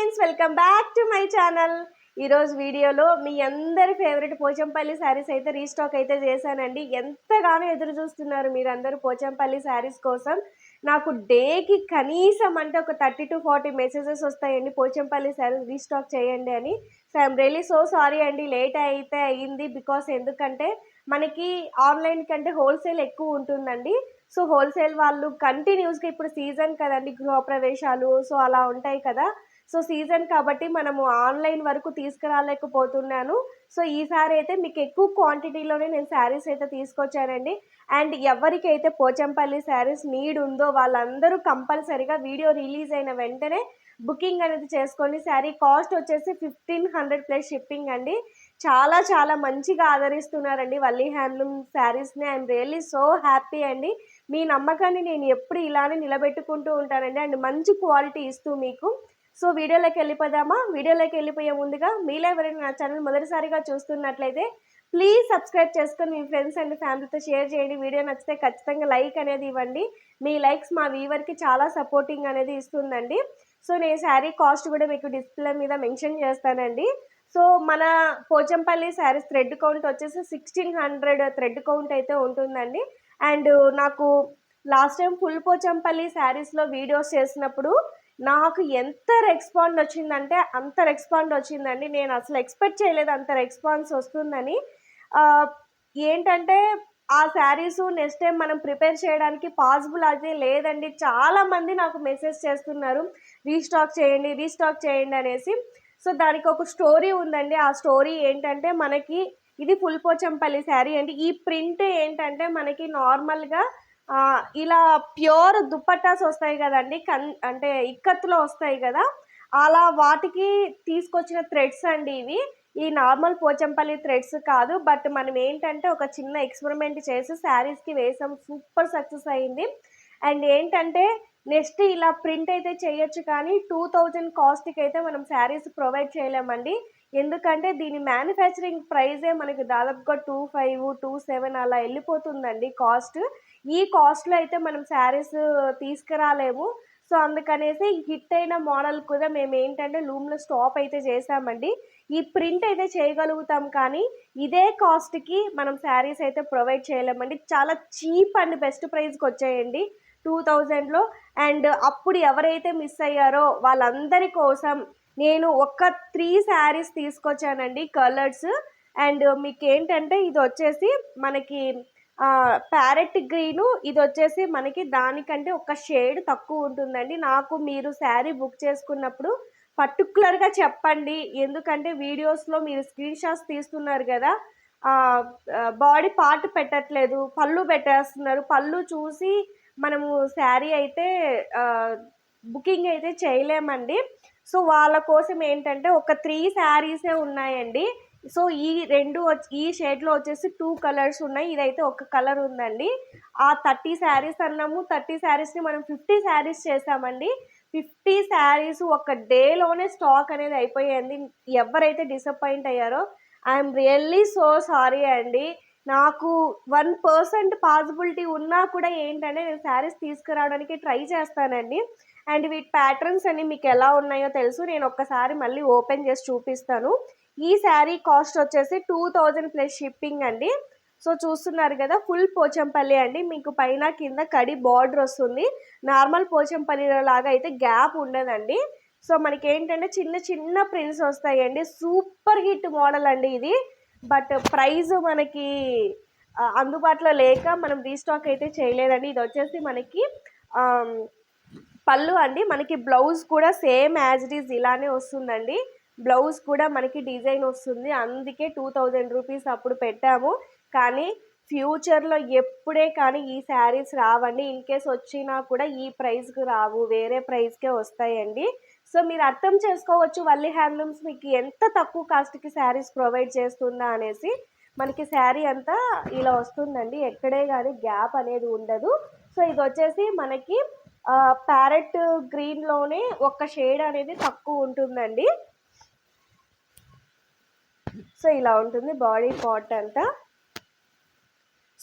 Friends welcome back to my channel ఈరోజు వీడియోలో మీ అందరి ఫేవరెట్ పోచంపల్లి శారీస్ అయితే రీస్టాక్ అయితే చేశానండి. ఎంతగానో ఎదురు చూస్తున్నారు మీరందరూ పోచంపల్లి శారీస్ కోసం. నాకు డేకి కనీసం అంటే ఒక థర్టీ టు ఫార్టీ మెసేజెస్ వస్తాయండి పోచంపల్లి శారీస్ రీస్టాక్ చేయండి అని. So I'm really so sorry అండి. లేట్ అయితే అయ్యింది బికాస్ ఎందుకంటే మనకి ఆన్లైన్ కంటే హోల్సేల్ ఎక్కువ ఉంటుందండి. సో హోల్సేల్ వాళ్ళు కంటిన్యూస్గా ఇప్పుడు సీజన్ కదండి గృహప్రవేశాలు సో అలా ఉంటాయి కదా. సో సీజన్ కాబట్టి మనము ఆన్లైన్ వరకు తీసుకురాలేకపోతున్నాను. సో ఈసారి అయితే మీకు ఎక్కువ క్వాంటిటీలోనే నేను శారీస్ అయితే తీసుకొచ్చానండి. అండ్ ఎవరికైతే పోచంపల్లి శారీస్ నీడ్ ఉందో వాళ్ళందరూ కంపల్సరీగా వీడియో రిలీజ్ అయిన వెంటనే బుకింగ్ అనేది చేసుకోండి. శారీ కాస్ట్ వచ్చేసి ఫిఫ్టీన్ హండ్రెడ్ ప్లస్ షిప్పింగ్ అండి. చాలా చాలా మంచిగా ఆదరిస్తున్నారండి వల్లీ హ్యాండ్లూమ్ శారీస్ని ఐఎమ్ రియల్లీ సో హ్యాపీ అండి. మీ నమ్మకాన్ని నేను ఎప్పుడు ఇలానే నిలబెట్టుకుంటూ ఉంటానండి. అండ్ మంచి క్వాలిటీ ఇస్తూ మీకు. సో వీడియోలోకి వెళ్ళిపోదామా? వీడియోలోకి వెళ్ళిపోయే ముందుగా మీలో ఎవరైనా నా ఛానల్ మొదటిసారిగా చూస్తున్నట్లయితే ప్లీజ్ సబ్స్క్రైబ్ చేసుకొని మీ ఫ్రెండ్స్ అండ్ ఫ్యామిలీతో షేర్ చేయండి. వీడియో నచ్చితే ఖచ్చితంగా లైక్ అనేది ఇవ్వండి. మీ లైక్స్ మా వీవర్కి చాలా సపోర్టింగ్ అనేది ఇస్తుందండి. సో నేను శారీ కాస్ట్ కూడా మీకు డిస్ప్లే మీద మెన్షన్ చేస్తానండి. సో మన పోచంపల్లి శారీస్ థ్రెడ్ కౌంట్ వచ్చేసి సిక్స్టీన్ హండ్రెడ్ థ్రెడ్ కౌంట్ అయితే ఉంటుందండి. అండ్ నాకు లాస్ట్ టైం ఫుల్ పోచంపల్లి శారీస్లో వీడియోస్ చేసినప్పుడు నాకు ఎంత రెస్పాండ్ వచ్చిందంటే అంత రెస్పాండ్ వచ్చిందండి. నేను అసలు ఎక్స్పెక్ట్ చేయలేదు అంత రెస్పాన్స్ వస్తుందని. ఏంటంటే ఆ శారీస్ నెక్స్ట్ టైం మనం ప్రిపేర్ చేయడానికి పాసిబుల్ అయితే లేదండి. చాలామంది నాకు మెసేజ్ చేస్తున్నారు రీస్టాక్ చేయండి రీస్టాక్ చేయండి అనేసి. సో దానికి ఒక స్టోరీ ఉందండి. ఆ స్టోరీ ఏంటంటే మనకి ఇది ఫుల్ పోచంపల్లి శారీ అండి. ఈ ప్రింట్ ఏంటంటే మనకి నార్మల్గా ఇలా ప్యూర్ దుప్పట్టాస్ వస్తాయి కదండి కన్ అంటే ఇక్కత్తులో వస్తాయి కదా అలా వాటికి తీసుకొచ్చిన థ్రెడ్స్ అండి ఇవి. ఈ నార్మల్ పోచంపల్లి థ్రెడ్స్ కాదు బట్ మనం ఏంటంటే ఒక చిన్న ఎక్స్పెరిమెంట్ చేసి శారీస్కి వేసాం సూపర్ సక్సెస్ అయింది. అండ్ ఏంటంటే నెక్స్ట్ ఇలా ప్రింట్ అయితే చేయొచ్చు కానీ టూ థౌజండ్ కాస్ట్కి అయితే మనం శారీస్ ప్రొవైడ్ చేయలేమండి. ఎందుకంటే దీని మ్యానుఫ్యాక్చరింగ్ ప్రైజే మనకి దాదాపుగా టూ ఫైవ్ టూ సెవెన్ అలా వెళ్ళిపోతుందండి కాస్ట్ ఈ కాస్ట్లో అయితే మనం శారీస్ uh, తీసుకురాలేము. సో అందుకనేసి హిట్ అయిన మోడల్ కూడా మేము ఏంటంటే లూమ్లో స్టాప్ అయితే చేసామండి. ఈ ప్రింట్ అయితే చేయగలుగుతాం కానీ ఇదే కాస్ట్కి మనం శారీస్ అయితే ప్రొవైడ్ చేయలేమండి. చాలా చీప్ అండ్ బెస్ట్ ప్రైస్కి వచ్చాయండి టూ థౌజండ్లో అండ్ అప్పుడు ఎవరైతే మిస్ అయ్యారో వాళ్ళందరి కోసం నేను ఒక త్రీ శారీస్ తీసుకొచ్చానండి కలర్స్ అండ్ మీకు ఏంటంటే ఇది వచ్చేసి మనకి ప్యారెట్ గ్రీను ఇది వచ్చేసి మనకి దానికంటే ఒక షేడ్ తక్కువ ఉంటుందండి. నాకు మీరు శారీ బుక్ చేసుకున్నప్పుడు పర్టికులర్గా చెప్పండి. ఎందుకంటే వీడియోస్లో మీరు స్క్రీన్ షాట్స్ తీస్తున్నారు కదా బాడీ పార్ట్ పెట్టట్లేదు పళ్ళు పెట్టేస్తున్నారు. పళ్ళు చూసి మనము శారీ అయితే బుకింగ్ అయితే చేయలేమండి. సో వాళ్ళ కోసం ఏంటంటే ఒక త్రీ శారీసే ఉన్నాయండి. సో ఈ రెండు ఈ షేడ్లో వచ్చేసి టూ కలర్స్ ఉన్నాయి. ఇదైతే ఒక కలర్ ఉందండి. ఆ థర్టీ శారీస్ అన్నాము థర్టీ శారీస్ని మనం ఫిఫ్టీ శారీస్ చేసామండి. ఫిఫ్టీ శారీస్ ఒక డేలోనే స్టాక్ అనేది అయిపోయింది. ఎవరైతే డిసప్పాయింట్ అయ్యారో ఐఎమ్ రియల్లీ సో సారీ అండి. నాకు వన్ పర్సెంట్ పాసిబిలిటీ ఉన్నా కూడా ఏంటంటే నేను శారీస్ తీసుకురావడానికి ట్రై చేస్తానండి. అండ్ వీటి ప్యాటర్న్స్ అన్ని మీకు ఎలా ఉన్నాయో తెలుసు. నేను ఒక్కసారి మళ్ళీ ఓపెన్ చేసి చూపిస్తాను. ఈ శారీ కాస్ట్ వచ్చేసి టూ థౌజండ్ ప్లస్ షిప్పింగ్ అండి. సో చూస్తున్నారు కదా ఫుల్ పోచంపల్లి అండి. మీకు పైన కింద కడి బార్డర్ వస్తుంది. నార్మల్ పోచంపల్లిలో లాగా అయితే గ్యాప్ ఉండదండి. సో మనకి ఏంటంటే చిన్న చిన్న ప్రింట్స్ వస్తాయండి. సూపర్ హిట్ మోడల్ అండి ఇది. బట్ ప్రైస్ మనకి అందుబాటులో లేక మనం రీస్టాక్ అయితే చేయలేదండి. ఇది వచ్చేసి మనకి పళ్ళు అండి. మనకి బ్లౌజ్ కూడా సేమ్ యాజ్ ఇట్ ఈజ్ ఇలానే వస్తుందండి. బ్లౌజ్ కూడా మనకి డిజైన్ వస్తుంది. అందుకే టూ థౌజండ్ రూపీస్ అప్పుడు పెట్టాము. కానీ ఫ్యూచర్లో ఎప్పుడే కానీ ఈ శారీస్ రావండి. ఇన్ కేస్ వచ్చినా కూడా ఈ ప్రైస్కి రావు. వేరే ప్రైస్కే వస్తాయండి. సో మీరు అర్థం చేసుకోవచ్చు వల్లి హ్యాండ్లూమ్స్ మీకు ఎంత తక్కువ కాస్ట్కి శారీస్ ప్రొవైడ్ చేస్తుందా అనేసి. మనకి శారీ అంతా ఇలా వస్తుందండి. ఎక్కడే కానీ గ్యాప్ అనేది ఉండదు. సో ఇది వచ్చేసి మనకి ప్యారెట్ గ్రీన్లోనే ఒక షేడ్ అనేది తక్కువ ఉంటుందండి. సో ఇలా ఉంటుంది బాడీ పార్ట్ అంతా.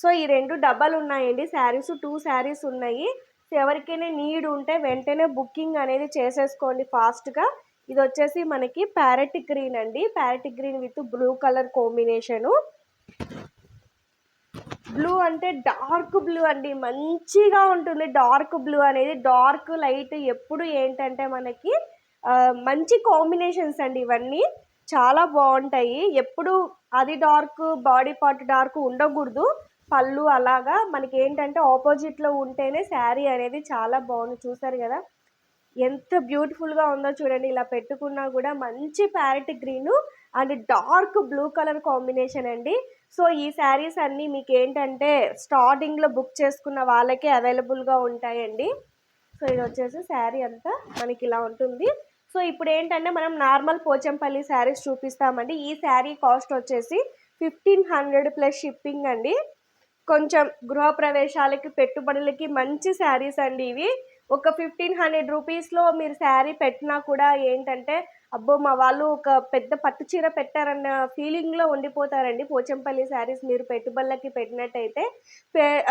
సో ఈ రెండు డబ్బాలు ఉన్నాయండి. శారీస్ టూ శారీస్ ఉన్నాయి. సో ఎవరికైనా నీడ్ ఉంటే వెంటనే బుకింగ్ అనేది చేసేసుకోండి ఫాస్ట్గా. ఇది వచ్చేసి మనకి ప్యారెట్ గ్రీన్ అండి. Parrot green with blue colour combination. Blue అంటే డార్క్ బ్లూ అండి. మంచిగా ఉంటుంది డార్క్ బ్లూ అనేది. డార్క్ లైట్ ఎప్పుడు ఏంటంటే మనకి మంచి కాంబినేషన్స్ అండి ఇవన్నీ. చాలా బాగుంటాయి. ఎప్పుడు అది డార్క్ బాడీ పార్ట్ డార్క్ ఉండకూడదు. పళ్ళు అలాగా మనకి ఏంటంటే ఆపోజిట్లో ఉంటేనే శారీ అనేది చాలా బాగుంది. చూసారు కదా? ఎంత బ్యూటిఫుల్గా ఉందో చూడండి. ఇలా పెట్టుకున్నా కూడా మంచి parrot green and dark blue colour combination అండి. సో ఈ శారీస్ అన్నీ మీకు ఏంటంటే స్టార్టింగ్లో బుక్ చేసుకున్న వాళ్ళకే అవైలబుల్గా ఉంటాయండి. సో ఇది వచ్చేసి శారీ అంతా మనకి ఇలా ఉంటుంది. సో ఇప్పుడు ఏంటంటే మనం నార్మల్ పోచంపల్లి శారీస్ చూపిస్తామండి. ఈ శారీ కాస్ట్ వచ్చేసి ఫిఫ్టీన్ హండ్రెడ్ ప్లస్ షిప్పింగ్ అండి. కొంచెం గృహప్రవేశాలకి పెట్టుబడులకి మంచి శారీస్ అండి ఇవి. ఒక ఫిఫ్టీన్ హండ్రెడ్ రూపీస్లో మీరు శారీ పెట్టినా కూడా ఏంటంటే అబ్బో మా వాళ్ళు ఒక పెద్ద పట్టు చీర పెట్టారన్న ఫీలింగ్లో ఉండిపోతారండి పోచంపల్లి శారీస్ మీరు పెట్టుబడులకి పెట్టినట్టయితే.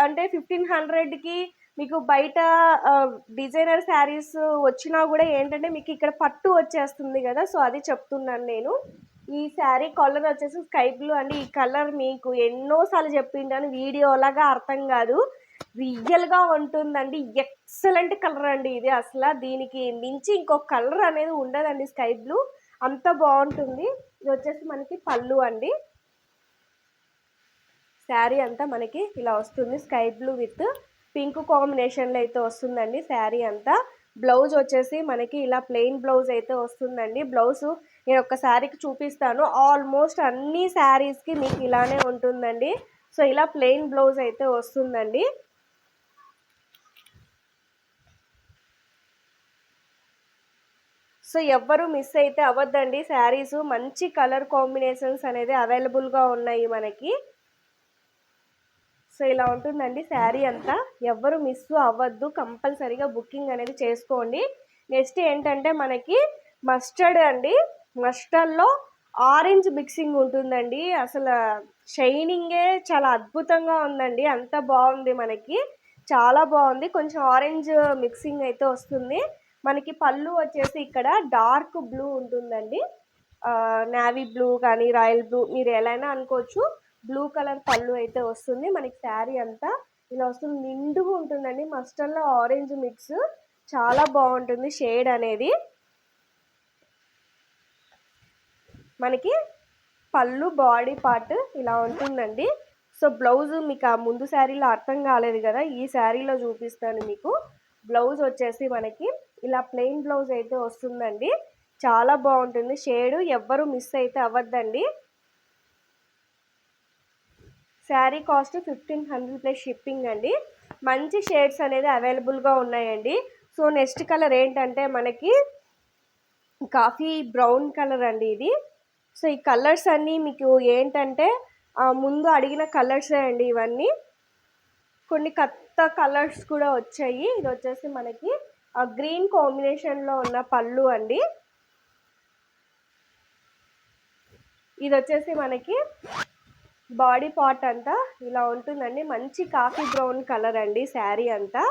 అంటే ఫిఫ్టీన్ హండ్రెడ్కి మీకు బయట డిజైనర్ శారీస్ వచ్చినా కూడా ఏంటంటే మీకు ఇక్కడ పట్టు వచ్చేస్తుంది కదా సో అది చెప్తున్నాను నేను. ఈ శారీ కలర్ వచ్చేసి స్కై బ్లూ అండి. ఈ కలర్ మీకు ఎన్నోసార్లు చెప్పింటాను వీడియోలాగా అర్థం కాదు. రియల్గా ఉంటుందండి. ఎక్సలెంట్ కలర్ అండి ఇది అసలు. దీనికి మించి ఇంకో కలర్ అనేది ఉండదండి స్కై బ్లూ అంత బాగుంటుంది. ఇది వచ్చేసి మనకి పళ్ళు అండి. శారీ అంతా మనకి ఇలా వస్తుంది స్కై బ్లూ విత్ పింక్ కాంబినేషన్లో అయితే వస్తుందండి శారీ అంతా. బ్లౌజ్ వచ్చేసి మనకి ఇలా ప్లెయిన్ బ్లౌజ్ అయితే వస్తుందండి. బ్లౌజ్ నేను ఒక శారీకి చూపిస్తాను. ఆల్మోస్ట్ అన్ని శారీస్కి మీకు ఇలానే ఉంటుందండి. సో ఇలా ప్లెయిన్ బ్లౌజ్ అయితే వస్తుందండి. సో ఎవ్వరు మిస్ అయితే అవ్వద్దండి. శారీస్ మంచి కలర్ కాంబినేషన్స్ అనేది అవైలబుల్గా ఉన్నాయి మనకి. సో ఇలా ఉంటుందండి. శారీ అంతా ఎవ్వరు మిస్ అవ్వద్దు. కంపల్సరీగా బుకింగ్ అనేది చేసుకోండి. నెక్స్ట్ ఏంటంటే మనకి మస్టర్డ్ అండి. మస్టర్డ్లో ఆరెంజ్ మిక్సింగ్ ఉంటుందండి. అసలు షైనింగే చాలా అద్భుతంగా ఉందండి. అంత బాగుంది మనకి. చాలా బాగుంది. కొంచెం ఆరెంజ్ మిక్సింగ్ అయితే వస్తుంది. మనకి పళ్ళు వచ్చేసి ఇక్కడ డార్క్ బ్లూ ఉంటుందండి. నావీ బ్లూ కానీ రాయల్ బ్లూ మీరు ఎలా అయినా అనుకోవచ్చు. బ్లూ కలర్ పళ్ళు అయితే వస్తుంది. మనకి శారీ అంతా ఇలా వస్తుంది. నిండుగా ఉంటుందండి. మస్టర్లో ఆరెంజ్ మిక్స్. చాలా బాగుంటుంది షేడ్ అనేది. మనకి పళ్ళు బాడీ పార్ట్ ఇలా ఉంటుందండి. సో బ్లౌజ్ మీకు ఆ ముందు శారీలో అర్థం కాలేదు కదా. ఈ శారీలో చూపిస్తాను మీకు. బ్లౌజ్ వచ్చేసి మనకి ఇలా ప్లెయిన్ బ్లౌజ్ అయితే వస్తుందండి. చాలా బాగుంటుంది. షేడ్ ఎవ్వరు మిస్ అయితే అవ్వద్దండి. Sari cost fifteen hundred plus shipping అండి. మంచి షేడ్స్ అనేది అవైలబుల్గా ఉన్నాయండి. సో నెక్స్ట్ కలర్ ఏంటంటే మనకి కాఫీ బ్రౌన్ కలర్ అండి ఇది. సో ఈ కలర్స్ అన్నీ మీకు ఏంటంటే ముందు అడిగిన కలర్సే అండి ఇవన్నీ? కొన్ని కొత్త కలర్స్ కూడా వచ్చాయి. ఇది వచ్చేసి మనకి ఆ గ్రీన్ కాంబినేషన్లో ఉన్న పళ్ళు అండి. ఇది వచ్చేసి మనకి బాడీ పార్ట్ అంతా ఇలా ఉంటుందండి. మంచి కాఫీ బ్రౌన్ కలర్ అండి శారీ అంతా.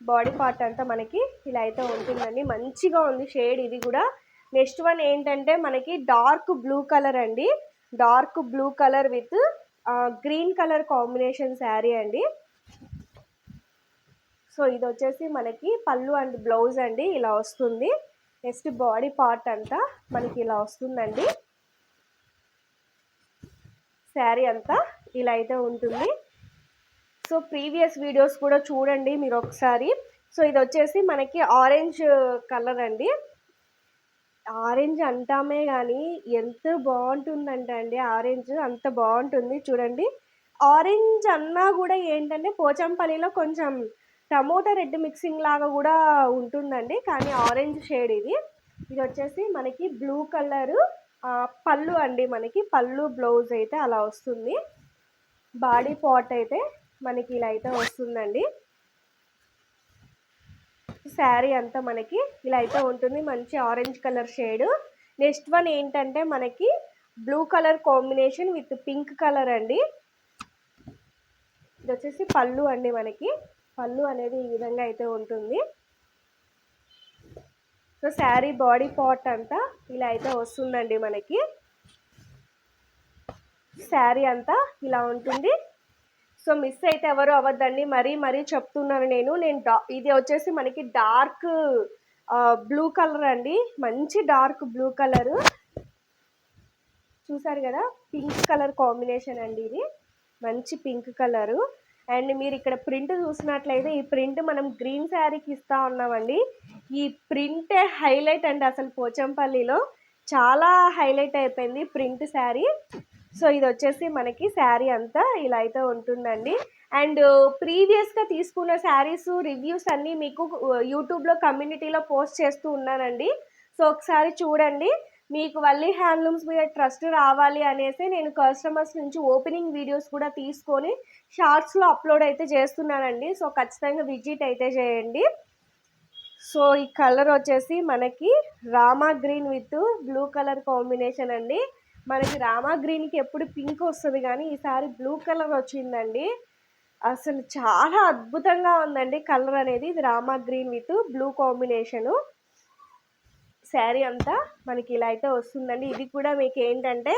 బాడీ పార్ట్ అంతా మనకి ఇలా అయితే ఉంటుందండి. మంచిగా ఉంది షేడ్ ఇది కూడా. నెక్స్ట్ వన్ ఏంటంటే మనకి డార్క్ బ్లూ కలర్ అండి. Dark blue colour with green colour combination sari అండి. సో ఇది వచ్చేసి మనకి పళ్ళు అండ్ బ్లౌజ్ అండి. ఇలా వస్తుంది. నెక్స్ట్ బాడీ పార్ట్ అంతా మనకి ఇలా వస్తుందండి. శారీ అంతా ఇలా అయితే ఉంటుంది. సో ప్రీవియస్ వీడియోస్ కూడా చూడండి మీరు ఒకసారి. సో ఇది వచ్చేసి మనకి ఆరెంజ్ కలర్ అండి. ఆరెంజ్ అంటామే కానీ ఎంత బాగుంటుందంటే అండి ఆరెంజ్ అంత బాగుంటుంది చూడండి. ఆరెంజ్ అన్నా కూడా ఏంటంటే పోచంపల్లిలో కొంచెం టమోటా రెడ్ మిక్సింగ్ లాగా కూడా ఉంటుందండి. కానీ ఆరెంజ్ షేడ్ ఇది. ఇది వచ్చేసి మనకి బ్లూ కలరు. పళ్ళు అండి మనకి. పళ్ళు బ్లౌజ్ అయితే అలా వస్తుంది. బాడీ పార్ట్ అయితే మనకి ఇలా అయితే వస్తుందండి. శారీ అంతా మనకి ఇలా అయితే ఉంటుంది. మంచి orange colour shade. Next one ఏంటంటే మనకి blue colour combination with pink colour అండి. ఇది వచ్చేసి పళ్ళు అండి మనకి. పళ్ళు అనేది ఈ విధంగా అయితే ఉంటుంది. సో శారీ బాడీ పార్ట్ అంతా ఇలా అయితే వస్తుందండి మనకి. శారీ అంతా ఇలా ఉంటుంది. సో మిస్ అయితే ఎవరు అవ్వద్దండి. మరీ మరీ చెప్తున్నాను నేను. నేను డా ఇది వచ్చేసి మనకి డార్క్ బ్లూ కలర్ అండి. మంచి డార్క్ బ్లూ కలరు. చూసారు కదా? పింక్ కలర్ కాంబినేషన్ అండి ఇది. మంచి పింక్ కలరు. అండ్ మీరు ఇక్కడ ప్రింట్ చూసినట్లయితే ఈ ప్రింట్ మనం గ్రీన్ శారీకి ఇస్తా ఉన్నామండి. ఈ ప్రింటే హైలైట్ అండి అసలు పోచంపల్లిలో. చాలా హైలైట్ అయిపోయింది ప్రింట్ శారీ. సో ఇది వచ్చేసి మనకి శారీ అంతా ఇలా అయితే ఉంటుందండి. అండ్ ప్రీవియస్గా తీసుకున్న శారీస్ రివ్యూస్ అన్నీ మీకు యూట్యూబ్లో కమ్యూనిటీలో పోస్ట్ చేస్తూ ఉన్నానండి. సో ఒకసారి చూడండి. మీకు వల్లి హ్యాండ్లూమ్స్ మీద ట్రస్ట్ రావాలి అనేసి నేను కస్టమర్స్ నుంచి ఓపెనింగ్ వీడియోస్ కూడా తీసుకొని షార్ట్స్లో అప్లోడ్ అయితే చేస్తున్నానండి. సో ఖచ్చితంగా విజిట్ అయితే చేయండి. సో ఈ కలర్ వచ్చేసి మనకి Rama green with blue colour combination అండి. మనకి రామా గ్రీన్కి ఎప్పుడు పింక్ వస్తుంది కానీ ఈసారి బ్లూ కలర్ వచ్చిందండి. అసలు చాలా అద్భుతంగా ఉందండి కలర్ అనేది. ఇది Rama green with blue combination sari అంతా మనకి ఇలా అయితే వస్తుందండి. ఇది కూడా మీకు ఏంటంటే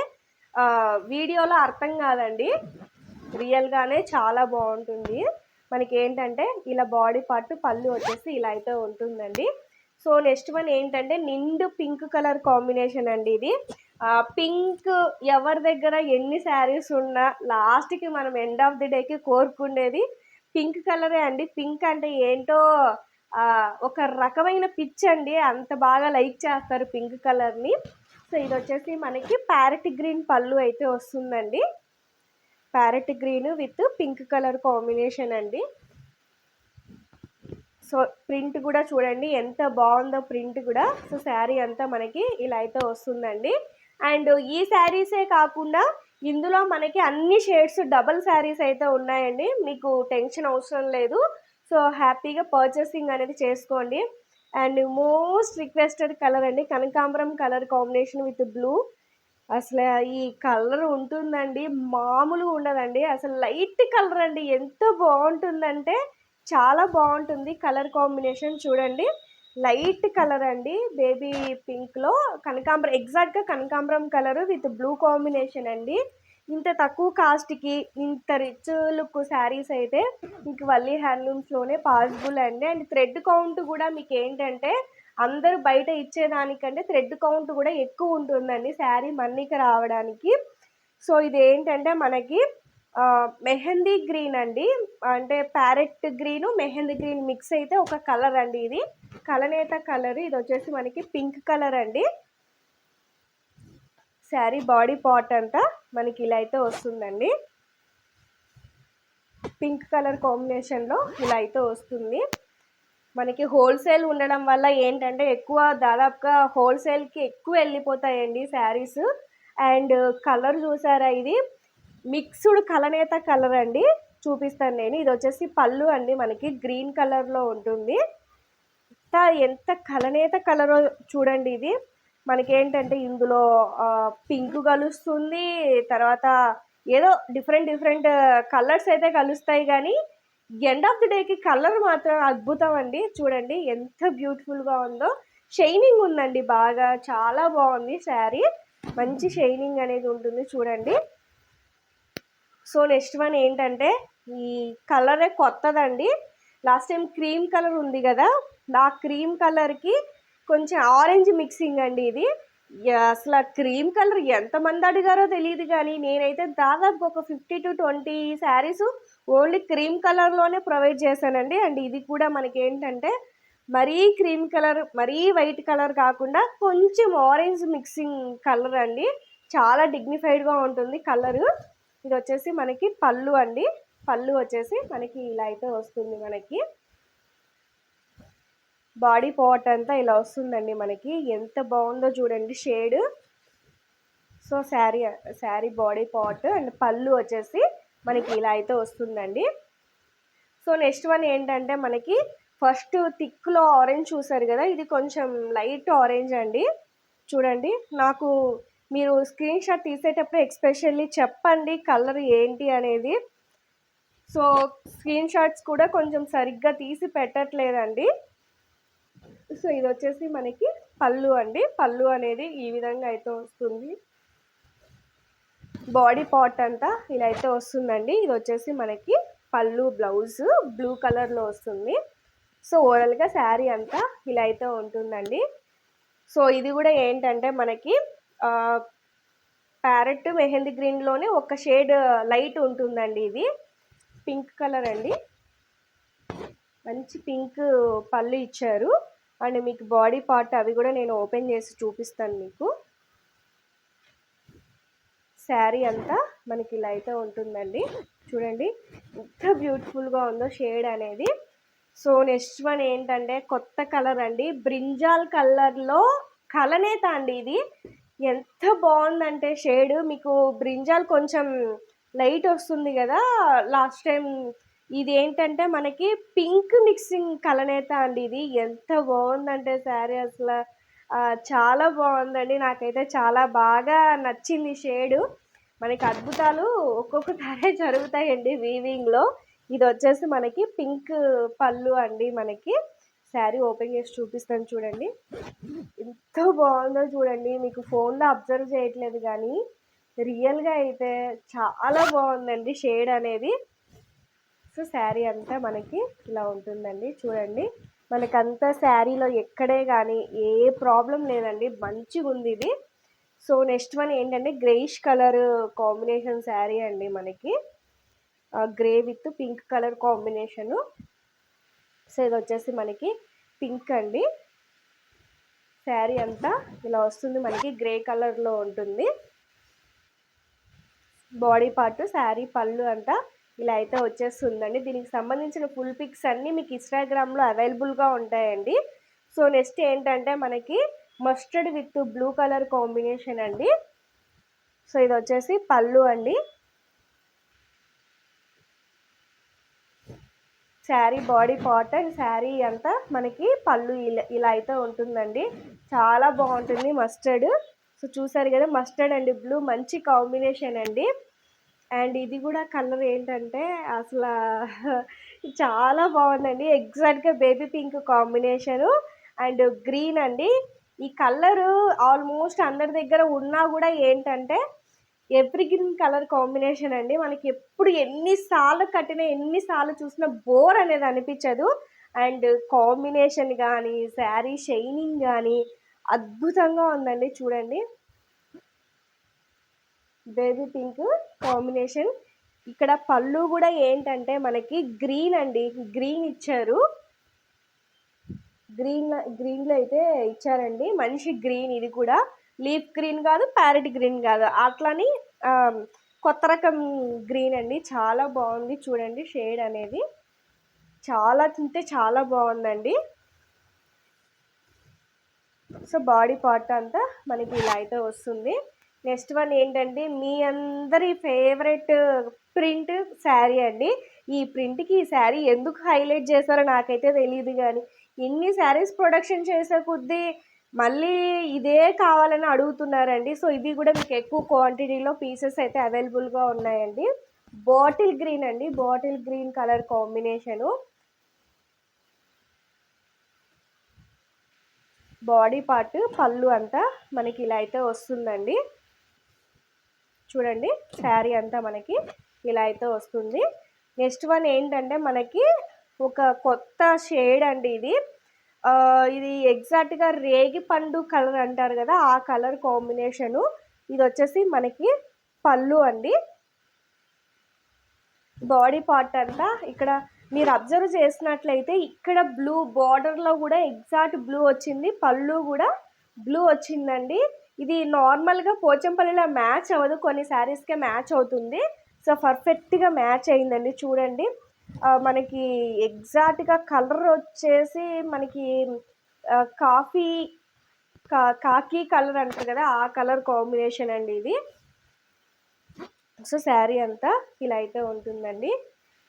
వీడియోలో అర్థం కాదండి. రియల్గానే చాలా బాగుంటుంది. మనకి ఏంటంటే ఇలా బాడీ పార్ట్ పళ్ళు వచ్చేసి ఇలా అయితే ఉంటుందండి. సో నెక్స్ట్ వన్ ఏంటంటే నిండు పింక్ కలర్ కాంబినేషన్ అండి ఇది. పింక్ ఎవరి దగ్గర ఎన్ని శారీస్ ఉన్నా లాస్ట్కి మనం ఎండ్ ఆఫ్ ది డేకి కోరుకునేది పింక్ కలరే అండి. పింక్ అంటే ఏంటో ఒక రకమైన పిచ్ అండి. అంత బాగా లైక్ చేస్తారు పింక్ కలర్ని. సో ఇది వచ్చేసి మనకి ప్యారెట్ గ్రీన్ పళ్ళు అయితే వస్తుందండి. Parrot green with pink colour combination అండి. సో ప్రింట్ కూడా చూడండి. ఎంత బాగుందో ప్రింట్ కూడా. సో శారీ అంతా మనకి ఇలా అయితే వస్తుందండి. అండ్ ఈ శారీసే కాకుండా ఇందులో మనకి అన్ని షేడ్స్ డబల్ శారీస్ అయితే ఉన్నాయండి. మీకు టెన్షన్ అవసరం లేదు. సో హ్యాపీగా పర్చేసింగ్ అనేది చేసుకోండి. అండ్ మోస్ట్ రిక్వెస్టెడ్ కలర్ అండి. కనకాంబరం కలర్ కాంబినేషన్ విత్ బ్లూ అసలు ఈ కలర్ ఉంటుందండి. మామూలుగా ఉండదండి. అసలు లైట్ కలర్ అండి. ఎంత బాగుంటుందంటే చాలా బాగుంటుంది కలర్ కాంబినేషన్ చూడండి. లైట్ కలర్ అండి. బేబీ పింక్లో కనకాంబరం ఎగ్జాక్ట్గా కనకాంబరం కలర్ విత్ బ్లూ కాంబినేషన్ అండి. ఇంత తక్కువ కాస్ట్కి ఇంత రిచ్ లుక్ శారీస్ అయితే మీకు వల్లీ హ్యాండ్లూమ్స్లోనే పాసిబుల్ అండి. అండ్ థ్రెడ్ కౌంట్ కూడా మీకు ఏంటంటే అందరూ బయట ఇచ్చేదానికంటే థ్రెడ్ కౌంట్ కూడా ఎక్కువ ఉంటుందండి శారీ మన్నిక రావడానికి. సో ఇది ఏంటంటే మనకి మెహందీ గ్రీన్ అండి. అంటే parrot green mehndi green mix అయితే ఒక కలర్ అండి ఇది. కలనేత కలర్ ఇది వచ్చేసి మనకి పింక్ కలర్ అండి. శారీ బాడీ పార్ట్ అంతా మనకి ఇలా అయితే వస్తుందండి. పింక్ కలర్ కాంబినేషన్లో ఇలా అయితే వస్తుంది. మనకి హోల్సేల్ ఉండడం వల్ల ఏంటంటే ఎక్కువ దాదాపుగా హోల్సేల్కి ఎక్కువ వెళ్ళిపోతాయండి శారీస్. అండ్ కలర్ చూసారా ఇది? మిక్స్డ్ కలనేత కలర్ అండి. చూపిస్తాను నేను. ఇది వచ్చేసి పళ్ళు అండి మనకి. గ్రీన్ కలర్లో ఉంటుంది. ఎంత ఎంత కలనేత కలర్ చూడండి ఇది. మనకేంటంటే ఇందులో పింక్ కలుస్తుంది తర్వాత ఏదో డిఫరెంట్ డిఫరెంట్ కలర్స్ అయితే కలుస్తాయి కానీ ఎండ్ ఆఫ్ ది డేకి కలర్ మాత్రం అద్భుతం అండి. చూడండి ఎంత బ్యూటిఫుల్గా ఉందో. షైనింగ్ ఉందండి బాగా చాలా బాగుంది శారీ. మంచి షైనింగ్ అనేది ఉంటుంది చూడండి. సో నెక్స్ట్ వన్ ఏంటంటే ఈ కలరే కొత్తదండి. లాస్ట్ టైం క్రీమ్ కలర్ ఉంది కదా ఆ క్రీమ్ కలర్కి కొంచెం ఆరెంజ్ మిక్సింగ్ అండి ఇది. అసలు క్రీమ్ కలర్ ఎంతమంది అడిగారో తెలియదు కానీ నేనైతే దాదాపు ఒక fifty to twenty saris only cream కలర్లోనే ప్రొవైడ్ చేశానండి. అండ్ ఇది కూడా మనకి ఏంటంటే మరీ క్రీమ్ కలర్ మరీ వైట్ కలర్ కాకుండా కొంచెం ఆరెంజ్ మిక్సింగ్ కలర్ అండి. చాలా డిగ్నిఫైడ్గా ఉంటుంది కలరు. ఇది వచ్చేసి మనకి పళ్ళు అండి. పళ్ళు వచ్చేసి మనకి ఇలా అయితే వస్తుంది మనకి. బాడీ పార్ట్ అంతా ఇలా వస్తుందండి మనకి. ఎంత బాగుందో చూడండి shade. So sari sari body part and పళ్ళు వచ్చేసి మనకి ఇలా అయితే వస్తుందండి. సో నెక్స్ట్ వన్ ఏంటంటే మనకి ఫస్ట్ థిక్లో ఆరెంజ్ చూసారు కదా ఇది కొంచెం లైట్ ఆరెంజ్ అండి. చూడండి నాకు మీరు స్క్రీన్ షాట్ తీసేటప్పుడు ఎక్స్పెషల్లీ చెప్పండి కలర్ ఏంటి అనేది. సో స్క్రీన్ షాట్స్ కూడా కొంచెం సరిగ్గా తీసి పెట్టట్లేదండి. సో ఇది వచ్చేసి మనకి పళ్ళు అండి. పళ్ళు అనేది ఈ విధంగా అయితే వస్తుంది. బాడీ పార్ట్ అంతా ఇలా అయితే వస్తుందండి. ఇది వచ్చేసి మనకి పళ్ళు బ్లౌజ్ బ్లూ కలర్లో వస్తుంది. సో ఓవరాల్గా శారీ అంతా ఇలా అయితే ఉంటుందండి. సో ఇది కూడా ఏంటంటే మనకి ప్యారెట్ మెహందీ గ్రీన్లోనే ఒక షేడ్ లైట్ ఉంటుందండి ఇది. పింక్ కలర్ అండి. మంచి పింక్ పళ్ళు ఇచ్చారు. అండ్ మీకు బాడీ పార్ట్ అవి కూడా నేను ఓపెన్ చేసి చూపిస్తాను మీకు. శారీ అంతా మనకి ఇలా అయితే ఉంటుందండి. చూడండి ఎంత బ్యూటిఫుల్గా ఉందో షేడ్ అనేది. సో నెక్స్ట్ వన్ ఏంటంటే కొత్త కలర్ అండి. బ్రింజాల్ కలర్లో కలనేత అండి ఇది. ఎంత బాగుందంటే షేడ్ మీకు బ్రింజాల్ కొంచెం లైట్ వస్తుంది కదా లాస్ట్ టైం ఇది ఏంటంటే మనకి పింక్ మిక్సింగ్ కలనేత అండి ఇది. ఎంత బాగుందంటే శారీ అసలు. చాలా బాగుందండి. నాకైతే చాలా బాగా నచ్చింది షేడు. మనకి అద్భుతాలు ఒక్కొక్కసారే జరుగుతాయండి వీవింగ్లో. ఇది వచ్చేసి మనకి పింక్ పళ్ళు అండి మనకి. శారీ ఓపెన్ చేసి చూపిస్తాను చూడండి. ఎంత బాగుందో చూడండి. మీకు ఫోన్లో అబ్జర్వ్ చేయట్లేదు కానీ రియల్గా అయితే చాలా బాగుందండి షేడ్ అనేది. సో శారీ అంతా మనకి ఇలా ఉంటుందండి. చూడండి. మనకంతా శారీలో ఎక్కడే కానీ ఏ ప్రాబ్లం లేదండి. మంచిగా ఉంది ఇది. సో నెక్స్ట్ వన్ ఏంటంటే గ్రేయిష్ కలర్ కాంబినేషన్ శారీ అండి మనకి. Grey with pink colour combination. So ఇది వచ్చేసి మనకి పింక్ అండి. శారీ అంతా ఇలా వస్తుంది. మనకి గ్రే కలర్లో ఉంటుంది. బాడీ పార్ట్ శారీ పళ్ళు అంతా ఇలా అయితే వచ్చేస్తుందండి. దీనికి సంబంధించిన ఫుల్ పిక్స్ అన్నీ మీకు ఇన్స్టాగ్రామ్లో అవైలబుల్గా ఉంటాయండి. సో నెక్స్ట్ ఏంటంటే మనకి mustard with blue colour combination అండి. సో ఇది వచ్చేసి పళ్ళు అండి. Sari body part and sari అంతా మనకి పళ్ళు ఇలా ఇలా అయితే ఉంటుందండి. చాలా బాగుంటుంది మస్టర్డ్. సో చూసారు కదా మస్టర్డ్ అండ్ బ్లూ మంచి కాంబినేషన్ అండి. అండ్ ఇది కూడా కలర్ ఏంటంటే అసలు చాలా బాగుందండి. ఎగ్జాక్ట్గా baby pink combination. And green అండి. ఈ కలరు ఆల్మోస్ట్ అందరి దగ్గర ఉన్నా కూడా ఏంటంటే ఎవ్రీ గ్రీన్ కలర్ కాంబినేషన్ అండి. మనకి ఎప్పుడు ఎన్నిసార్లు కట్టినా ఎన్నిసార్లు చూసినా బోర్ అనేది అనిపించదు. అండ్ కాంబినేషన్ కానీ శారీ షైనింగ్ కానీ అద్భుతంగా ఉందండి. చూడండి. Baby pink combination. ఇక్కడ పళ్ళు కూడా ఏంటంటే మనకి గ్రీన్ అండి. గ్రీన్ ఇచ్చారు. గ్రీన్ గ్రీన్లో అయితే ఇచ్చారండి. మనిషి గ్రీన్ ఇది కూడా. లీఫ్ గ్రీన్ కాదు ప్యారెట్ గ్రీన్ కాదు. అట్లని కొత్త రకం గ్రీన్ అండి. చాలా బాగుంది చూడండి షేడ్ అనేది. చాలా తింటే చాలా బాగుందండి. సో బాడీ పార్ట్ అంతా మనకి ఇలా అయితే వస్తుంది. నెక్స్ట్ వన్ ఏంటంటే మీ అందరి ఫేవరెట్ ప్రింట్ శారీ అండి. ఈ ప్రింట్కి ఈ శారీ ఎందుకు హైలైట్ చేశారో నాకైతే తెలియదు కానీ ఎన్ని శారీస్ ప్రొడక్షన్ చేసే కొద్దీ మళ్ళీ ఇదే కావాలని అడుగుతున్నారండి. సో ఇది కూడా మీకు ఎక్కువ క్వాంటిటీలో పీసెస్ అయితే అవైలబుల్గా ఉన్నాయండి. బాటిల్ గ్రీన్ అండి. Bottle green colour combination. Body part పళ్ళు అంతా మనకి ఇలా అయితే వస్తుందండి. చూడండి శారీ అంతా మనకి ఇలా అయితే వస్తుంది. నెక్స్ట్ వన్ ఏంటంటే మనకి ఒక కొత్త షేడ్ అండి ఇది. ఇది ఎగ్జాక్ట్గా రేగి పండు కలర్ అంటారు కదా ఆ కలర్ కాంబినేషను ఇది వచ్చేసి మనకి పళ్ళు అండి. బాడీ పార్ట్ అంతా ఇక్కడ మీరు అబ్జర్వ్ చేసినట్లయితే ఇక్కడ బ్లూ బార్డర్లో కూడా ఎగ్జాక్ట్ బ్లూ వచ్చింది పళ్ళు కూడా బ్లూ వచ్చిందండి. ఇది నార్మల్గా పోచంపల్లిలో మ్యాచ్ అవ్వదు. కొన్ని శారీస్కే మ్యాచ్ అవుతుంది. సో పర్ఫెక్ట్గా మ్యాచ్ అయిందండి. చూడండి. మనకి ఎగ్జాక్ట్గా కలర్ వచ్చేసి మనకి కాఫీ కా కాకీ కలర్ అంటారు కదా ఆ కలర్ కాంబినేషన్ అండి ఇది. సో శారీ అంతా ఇలా అయితే ఉంటుందండి.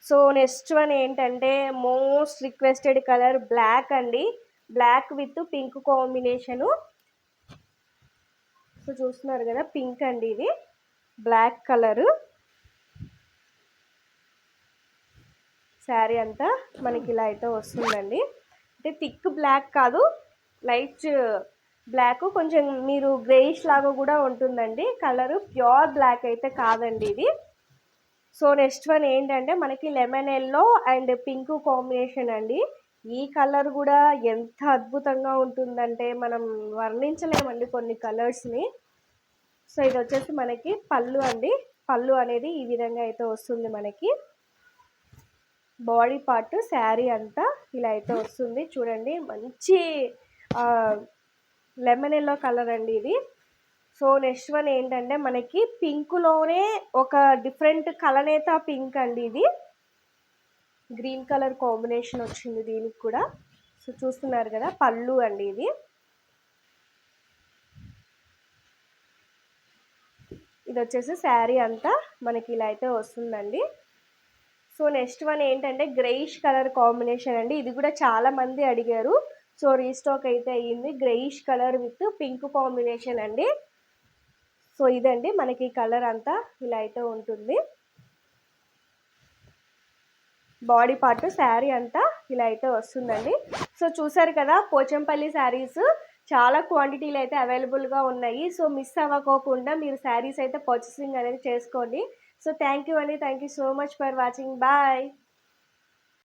సో నెక్స్ట్ వన్ ఏంటంటే మోస్ట్ రిక్వెస్టెడ్ కలర్ బ్లాక్ అండి. Black with pink combination. చూస్తున్నారు కదా పింక్ అండి ఇది. బ్లాక్ కలరు శారీ అంతా మనకి ఇలా అయితే వస్తుందండి. అంటే థిక్ బ్లాక్ కాదు లైట్ బ్లాక్ కొంచెం మీరు గ్రేయిష్ లాగా కూడా ఉంటుందండి. కలరు ప్యూర్ బ్లాక్ అయితే కాదండి ఇది. సో నెక్స్ట్ వన్ ఏంటంటే మనకి lemon yellow and pink combination అండి. ఈ కలర్ కూడా ఎంత అద్భుతంగా ఉంటుందంటే మనం వర్ణించలేమండి కొన్ని కలర్స్ని సో ఇది వచ్చేసి మనకి పళ్ళు అండి. పళ్ళు అనేది ఈ విధంగా అయితే వస్తుంది మనకి. బాడీ పార్ట్ శారీ అంతా ఇలా అయితే వస్తుంది. చూడండి మంచి లెమన్ ఎల్లో కలర్ అండి ఇది. సో నెక్స్ట్ వన్ ఏంటంటే మనకి పింక్లోనే ఒక డిఫరెంట్ కలనేత పింక్ అండి ఇది. గ్రీన్ కలర్ కాంబినేషన్ వచ్చింది దీనికి కూడా. సో చూస్తున్నారు కదా పళ్ళు అండి ఇది. ఇది వచ్చేసి శారీ అంతా మనకి ఇలా అయితే వస్తుందండి. సో నెక్స్ట్ వన్ ఏంటంటే గ్రెయిష్ కలర్ కాంబినేషన్ అండి. ఇది కూడా చాలా మంది అడిగారు. సో రీస్టాక్ అయితే అయ్యింది greyish colour with pink combination అండి. సో ఇదండి మనకి కలర్ అంతా ఇలా అయితే ఉంటుంది. బాడీ పార్ట్ శారీ అంతా ఇలా అయితే వస్తుందండి. సో చూసారు కదా పోచంపల్లి శారీస్ చాలా క్వాంటిటీలు అయితే అవైలబుల్గా ఉన్నాయి. సో మిస్ అవ్వకోకుండా మీరు శారీస్ అయితే పర్చేసింగ్ అనేది చేసుకోండి. సో థ్యాంక్ యూ అండి. Thank you so much for watching bye